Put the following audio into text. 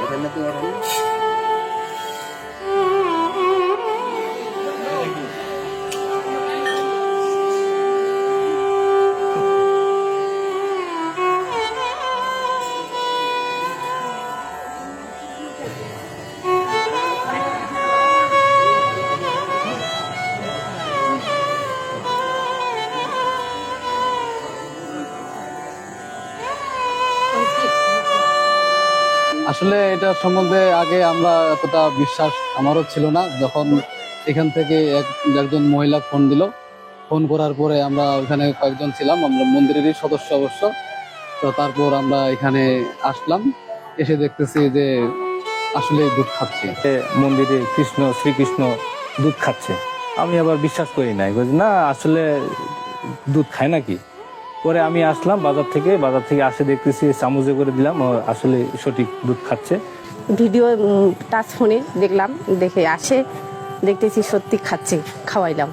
Udah 什么 আসলে এটা সম্বন্ধে আগে আমরা এতটা বিশ্বাস আমারও ছিল না। যখন এখান থেকে এক- একজন মহিলা ফোন দিল, ফোন করার পরে আমরা ওখানে কয়েকজন ছিলাম, আমরা মন্দিরেরই সদস্য অবশ্য। তো তারপর আমরা এখানে আসলাম, এসে দেখতেছি যে আসলে দুধ খাচ্ছি। মন্দিরে কৃষ্ণ, শ্রীকৃষ্ণ দুধ খাচ্ছে। আমি আবার বিশ্বাস করি নাই না, আসলে দুধ খায় নাকি? পরে আমি আসলাম, বাজার থেকে বাজার থেকে আসে দেখতেছি চামচে করে দিলাম আসলে সঠিক দুধ খাচ্ছে। ভিডিও টাচ ফোনে দেখলাম, দেখে আসে, দেখতেছি সত্যি খাচ্ছে, খাওয়াইলাম।